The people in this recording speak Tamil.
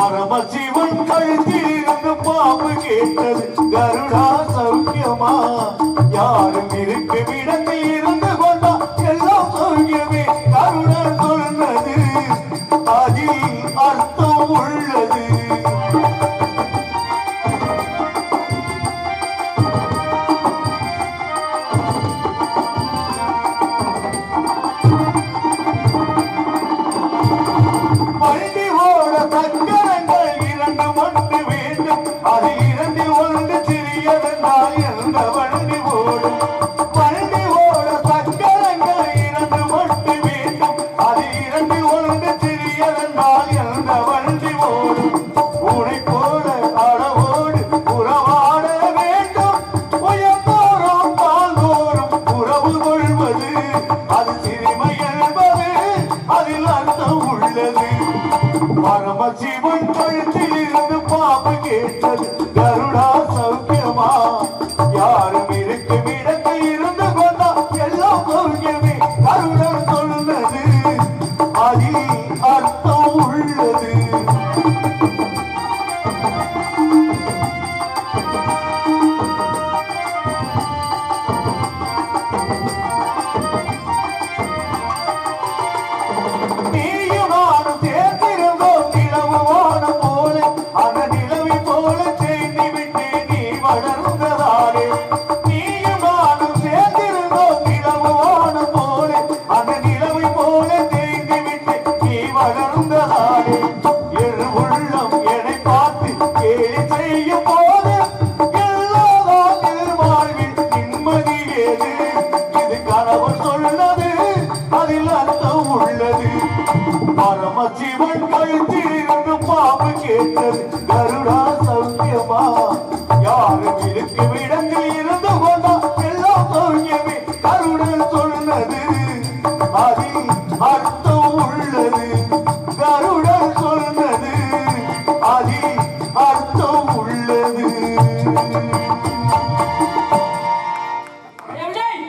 பரமசிவன் கழுத்திலிருந்து பாம்பு கேட்டது கருடா சௌக்கியமா? யாரும் இருக்கு விடத்தை இருந்து கொண்டா எல்லாம் சௌக்கியமே? கருடா சொன்னது அதில் அர்த்தம் உள்ளது. பள்ளி ஓட தக்க ಕೇಳಲು நாதம் உள்ளது. பரமசிவன் கழுத்தில் இருந்து பாம்பு கேட்டது. கருடா